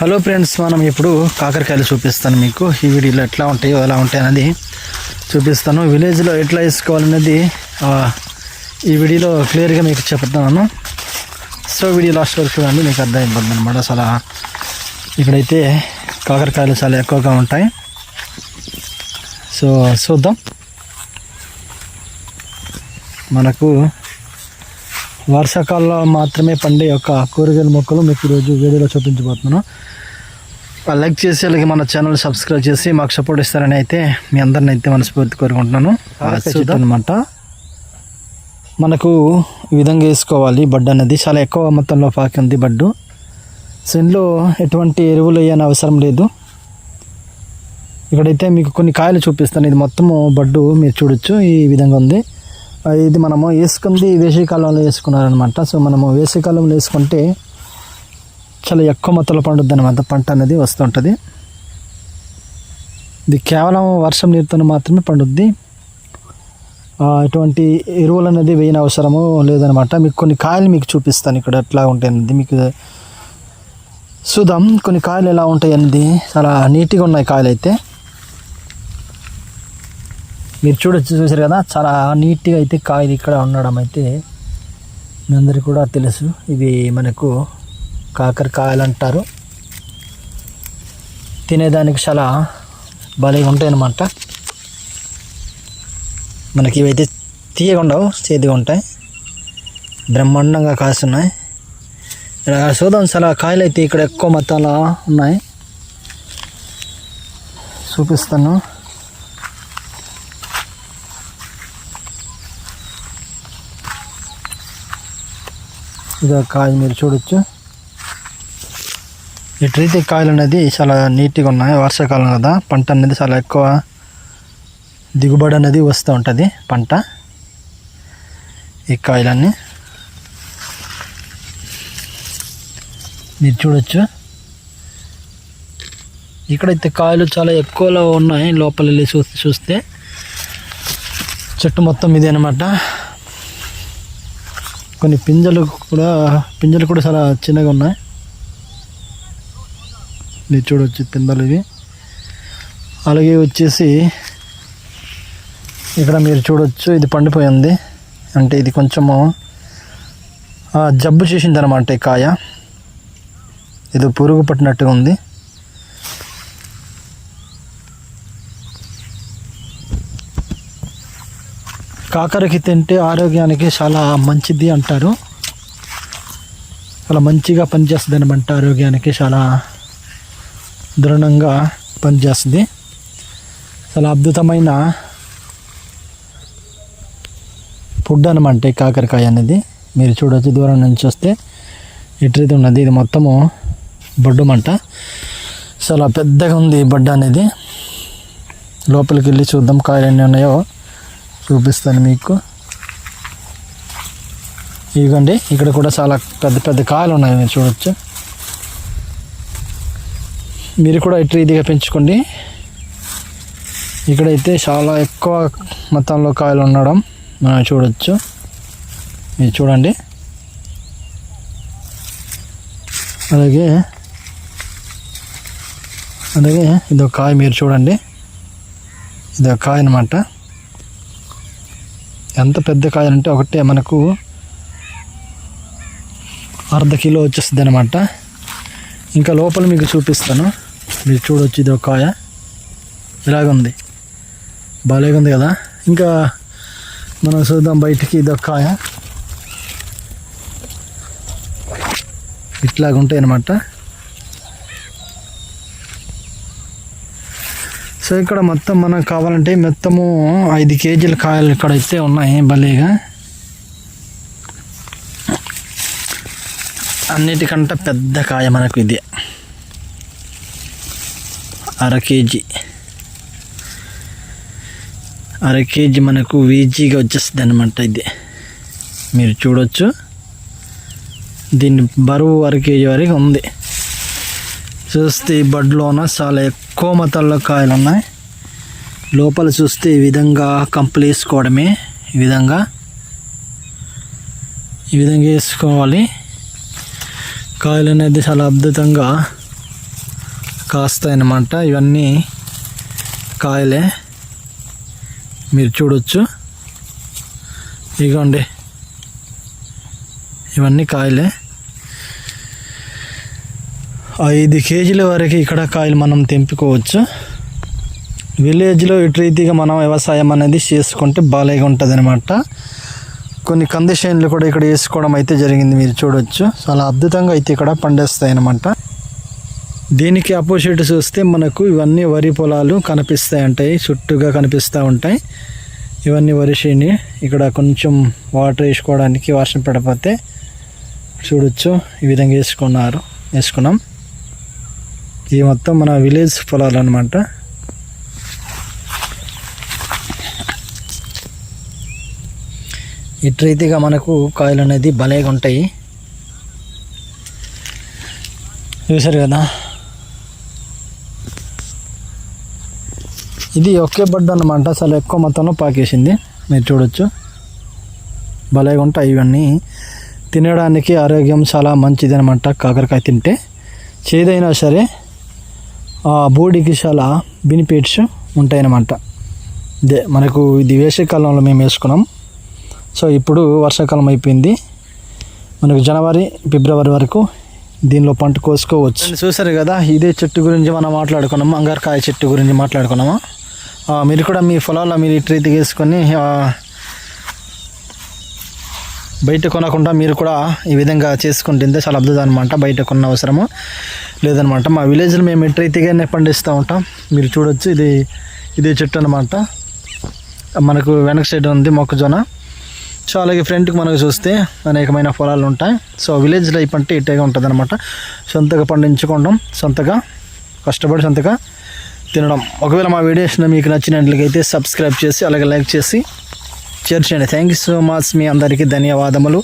Hello friends మనం ఇప్పుడు కాకరకాయలు చూపిస్తాను మీకు. ఈ వీడియోలో ఎట్లా ఉంటాయో ఎలా ఉంటాయి అనేది చూపిస్తాను. విలేజ్లో ఎట్లా వేసుకోవాలనేది ఈ వీడియోలో క్లియర్గా మీకు చెప్తున్నాను. సో వీడియో లాస్ట్ వరకు చూడండి మీకు అర్థమైపోతుంది అనమాట అసలు ఇక్కడైతే కాకరకాయలు చాలా ఎక్కువగా ఉంటాయి. సో చూద్దాం. మనకు వర్షాకాలంలో మాత్రమే పండే యొక్క కూరగాయల మొక్కలు మీకు ఈరోజు వీడియోలో చూపించబోతున్నాను. లైక్ చేసి అలాగే మన ఛానల్ సబ్స్క్రైబ్ చేసి మాకు సపోర్ట్ ఇస్తారని అయితే మీ అందరిని అయితే మనస్ఫూర్తి కోరుకుంటున్నాను. అనమాట మనకు ఈ విధంగా వేసుకోవాలి బడ్ అనేది. చాలా ఎక్కువ మొత్తంలో పాకి ఉంది బడ్డు. సో ఇందులో ఎటువంటి ఎరువులు వేయని అవసరం లేదు. ఇక్కడైతే మీకు కొన్ని కాయలు చూపిస్తాను. ఇది మొత్తము బడ్డు మీరు చూడొచ్చు. ఈ విధంగా ఉంది. ఇది మనము వేసుకుంది వేసవికాలంలో వేసుకున్నారనమాట. సో మనము వేసవికాలంలో వేసుకుంటే చాలా ఎక్కువ మొత్తంలో పండుద్ది అనమాట పంట అనేది వస్తుంటుంది. ఇది కేవలం వర్షం నీరుతో మాత్రమే పండుద్ది. ఎటువంటి ఎరువులు అనేది వేయని అవసరము లేదనమాట మీకు కొన్ని కాయలు మీకు చూపిస్తాను ఇక్కడ ఎట్లా ఉంటాయి అనేది మీకు చూద్దాం. కొన్ని కాయలు ఎలా ఉంటాయి అనేది చాలా నీట్గా ఉన్నాయి కాయలు అయితే మీరు చూడొచ్చు చూసారు కదా? చాలా నీట్గా అయితే కాయలు ఇక్కడ ఉండడం అయితే మీ అందరికీ కూడా తెలుసు. ఇవి మనకు కాకరకాయలు అంటారు. తినేదానికి చాలా భలేగా ఉంటాయి అన్నమాట మనకి ఇవైతే తీయగా ఉండవు చేతిగా ఉంటాయి. బ్రహ్మాండంగా కాస్తున్నాయి. ఇలా చూద్దాం. చాలా కాయలు అయితే ఇక్కడ ఎక్కువ మొత్తంలో ఉన్నాయి. చూపిస్తాను. ఇది ఒక కాయ మీరు చూడొచ్చు. ఇట్లయితే కాయలు అనేది చాలా నీట్గా ఉన్నాయి. వర్షాకాలం కదా పంట అనేది చాలా ఎక్కువ దిగుబడి అనేది వస్తూ ఉంటుంది పంట. ఈ కాయలన్నీ మీరు చూడొచ్చు. ఇక్కడైతే కాయలు చాలా ఎక్కువలో ఉన్నాయి. లోపల వెళ్ళి చూస్తే. చెట్టు మొత్తం ఇదే అనమాట కొన్ని పింజలు కూడా పింజలు కూడా చాలా చిన్నగా ఉన్నాయి. మీరు చూడవచ్చు పిందలు ఇవి. అలాగే వచ్చేసి ఇక్కడ మీరు చూడొచ్చు ఇది పండిపోయింది. అంటే ఇది కొంచెము జబ్బు చేసింది అనమాట ఈ కాయ. ఇది పురుగు పట్టినట్టుగా ఉంది. కాకరకి తింటే ఆరోగ్యానికి చాలా మంచిది అంటారు. చాలా మంచిగా పనిచేస్తుంది అనమాట ఆరోగ్యానికి చాలా దృఢంగా పనిచేస్తుంది. చాలా అద్భుతమైన ఫుడ్ అనమాట ఈ కాకరకాయ అనేది. మీరు చూడొచ్చు దూరం నుంచి వస్తే ఇటు ఉన్నది. ఇది మొత్తము బొడ్డుమంట చాలా పెద్దగా ఉంది ఈ బొడ్డ అనేది. లోపలికి వెళ్ళి చూద్దాం కాయలు ఎన్ని ఉన్నాయో. చూపిస్తాను మీకు. ఇదిగోండి ఇక్కడ కూడా చాలా పెద్ద పెద్ద కాయలు ఉన్నాయి మీరు చూడొచ్చు. మీరు కూడా ఇటు ఇదిగా పెంచుకోండి. ఇక్కడైతే చాలా ఎక్కువ మొత్తంలో కాయలు ఉండడం మనం చూడొచ్చు. మీరు చూడండి. అలాగే అలాగే ఇదొక కాయ మీరు చూడండి. ఇదొక కాయ అనమాట ఎంత పెద్ద కాయలంటే ఒకటే మనకు అర్ధ కిలో వచ్చేస్తుంది అనమాట ఇంకా లోపల మీకు చూపిస్తాను. మీరు చూడొచ్చు ఇది ఒక కాయ. ఇలాగుంది. బాగాలేగా ఉంది కదా. ఇంకా మనం చూద్దాం బయటికి ఇది ఒక కాయ. ఇట్లాగుంటాయి అనమాట సో ఇక్కడ మొత్తం మనకు కావాలంటే మొత్తము ఐదు కేజీల కాయలు ఇక్కడ అయితే ఉన్నాయి భలేగా. అన్నిటికంటే పెద్ద కాయ మనకు ఇది. అర కేజీ. అర కేజీ మనకు వీజీగా వచ్చేస్తుంది అనమాట ఇది. మీరు చూడొచ్చు. దీని బరువు అర కేజీ వరకు ఉంది. చూస్తే ఈ బడ్లోన చాలా ఎక్కువ మొత్తంలో కాయలు ఉన్నాయి లోపల చూస్తే ఈ విధంగా కంపలు వేసుకోవడమే ఈ విధంగా. ఈ విధంగా వేసుకోవాలి. కాయలు అనేది చాలా అద్భుతంగా కాస్తాయన్నమాట. ఇవన్నీ కాయలే. మీరు చూడొచ్చు. ఇగోండి. ఇవన్నీ కాయలే. ఐదు కేజీల వరకు ఇక్కడ కాయలు మనం తెంపుకోవచ్చు. విలేజ్లో ఇటు రీతిగా మనం వ్యవసాయం అనేది చేసుకుంటే బాలేగా ఉంటుంది అనమాట కొన్ని కందిశేన్లు కూడా ఇక్కడ వేసుకోవడం అయితే జరిగింది మీరు చూడొచ్చు. చాలా అద్భుతంగా అయితే ఇక్కడ పండేస్తాయి అనమాట దీనికి అపోజిట్ చూస్తే మనకు ఇవన్నీ వరి పొలాలు కనిపిస్తాయి ఉంటాయి చుట్టూగా కనిపిస్తూ ఉంటాయి. ఇవన్నీ వరి చేని. ఇక్కడ కొంచెం వాటర్ వేసుకోవడానికి వర్షం పడకపోతే చూడొచ్చు. ఈ విధంగా వేసుకున్నారు వేసుకున్నాం. ఇది మొత్తం మన విలేజ్ పొలాలు అనమాట ఇటు రీతిగా మనకు కాయలు అనేది భలేగా ఉంటాయి. చూసారు కదా? ఇది ఒకే బడ్డ అనమాట అసలు ఎక్కువ మొత్తంలో పాకేసింది. మీరు చూడొచ్చు. భలేగా ఉంటాయి ఇవన్నీ. తినడానికి ఆరోగ్యం చాలా మంచిది అనమాట కాకరకాయ తింటే. చేదైనా సరే బోడికి చాలా బెనిఫిట్స్ ఉంటాయన్నమాట. ఇదే మనకు ఇది వేసవికాలంలో మేము వేసుకున్నాం. సో ఇప్పుడు వర్షాకాలం అయిపోయింది. మనకు జనవరి ఫిబ్రవరి వరకు దీనిలో పంట కోసుకోవచ్చు. చూసారు కదా ఇదే చెట్టు గురించి మనం మాట్లాడుకున్నాము? అంగారకాయ చెట్టు గురించి మాట్లాడుకున్నాము? మీరు కూడా మీ పొలాల్లో మీరు ఇటు రీతిగా వేసుకొని బయట కొనకుండా మీరు కూడా ఈ విధంగా చేసుకుంటుంటే చాలా అద్భుతం అనమాట బయట కొన్న అవసరము. లేదనమాట. మా విలేజ్లో మేము ఇటు పండిస్తూ ఉంటాం. మీరు చూడొచ్చు ఇది ఇదే చెట్టు అనమాట మనకు వెనక సైడ్ ఉంది మొక్కజొన్న. సో అలాగే ఫ్రంట్కి మనకు చూస్తే అనేకమైన పొలాలు ఉంటాయి. సో విలేజ్ లైఫ్ అంటే ఇట్టేగా ఉంటుంది అనమాట సొంతగా పండించుకోవడం సొంతగా కష్టపడి సొంతగా తినడం. ఒకవేళ మా వీడియోస్ మీకు నచ్చినట్లయితే సబ్స్క్రైబ్ చేసి అలాగే లైక్ చేసి షేర్ చేయండి. థ్యాంక్ యూ సో మచ్ మీ అందరికీ ధన్యవాదములు.